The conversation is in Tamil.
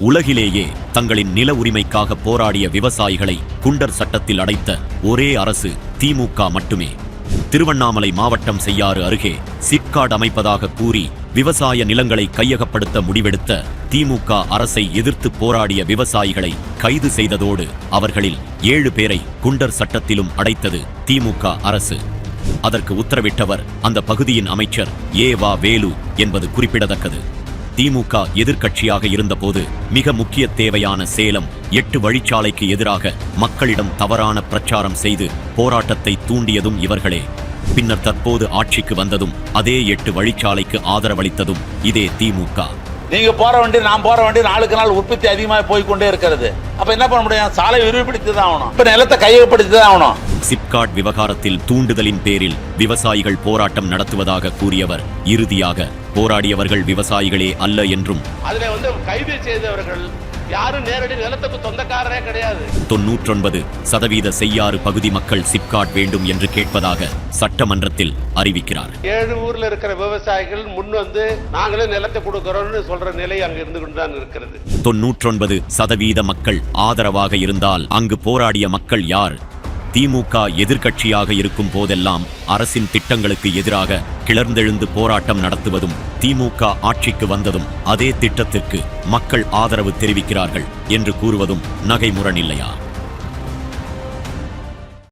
உலகிலேயே தங்களின் நில உரிமைக்காக போராடிய விவசாயிகளை குண்டர் சட்டத்தில் அடைத்த ஒரே அரசு திமுக மட்டுமே. திருவண்ணாமலை மாவட்டம் செய்யாறு அருகே சிப்காட் அமைப்பதாக கூறி விவசாய நிலங்களை கையகப்படுத்த முடிவெடுத்த திமுக அரசை எதிர்த்து போராடிய விவசாயிகளை கைது செய்ததோடு அவர்களில் ஏழு பேரை குண்டர் சட்டத்திலும் அடைத்தது திமுக அரசு. அதற்கு உத்தரவிட்டவர் அந்த பகுதியின் அமைச்சர் ஏ வா வேலு என்பது குறிப்பிடத்தக்கது. திமுக எதிர்க்கட்சியாக இருந்தபோது மிக முக்கிய தேவையான சேலம் எட்டு வழிச்சாலைக்கு எதிராக மக்களிடம் தவறான பிரச்சாரம் செய்து போராட்டத்தை தூண்டியதும் இவர்களே. பின்னர் தற்போது ஆட்சிக்கு வந்ததும் அதே எட்டு வழிச்சாலைக்கு ஆதரவளித்ததும் இதே திமுக. நீங்க போற வண்டி நான் போற வண்டி நாளுக்கு நாள் உற்பத்தி அதிகமாக போய் கொண்டே இருக்கிறது. அப்ப என்ன பண்ண முடியும்? சாலை விரிவுபடுத்தி தான் ஆகணும். இப்ப நிலத்தை கையகப்படுத்தி தான் ஆகணும். சிப்காட் விவகாரத்தில் தூண்டுதலின் பேரில் விவசாயிகள் போராட்டம் நடத்துவதாக கூறியவர் இறுதியாக போராடியவர்கள் விவசாயிகளே அல்ல என்றும். அதுல வந்து கைது செய்தவர்கள் யாரும் நேரடி நிலத்துக்கு சொந்தக்காரரே கிடையாது. தொன்னூற்றொன்பது சதவீத செய்யாறு பகுதி மக்கள் சிப்காட் வேண்டும் என்று கேட்பதாக சட்டமன்றத்தில் அறிவிக்கிறார். ஏழு ஊர்ல இருக்கிற விவசாயிகள் முன் வந்து நாங்களே நிலத்தை கொடுக்கறோம்னு சொல்ற நிலை அங்க இருந்து கொண்டு தான் இருக்கிறது. தொன்னூற்றொன்பது சதவீத மக்கள் ஆதரவாக இருந்தால் அங்கு போராடிய மக்கள் யார்? திமுக எதிர்க்கட்சியாக இருக்கும் போதெல்லாம் அரசின் திட்டங்களுக்கு எதிராக கிளர்ந்தெழுந்து போராட்டம் நடத்துவதும் திமுக ஆட்சிக்கு வந்ததும் அதே திட்டத்திற்கு மக்கள் ஆதரவு தெரிவிக்கிறார்கள் என்று கூறுவதும் நகைமுரணில்லையா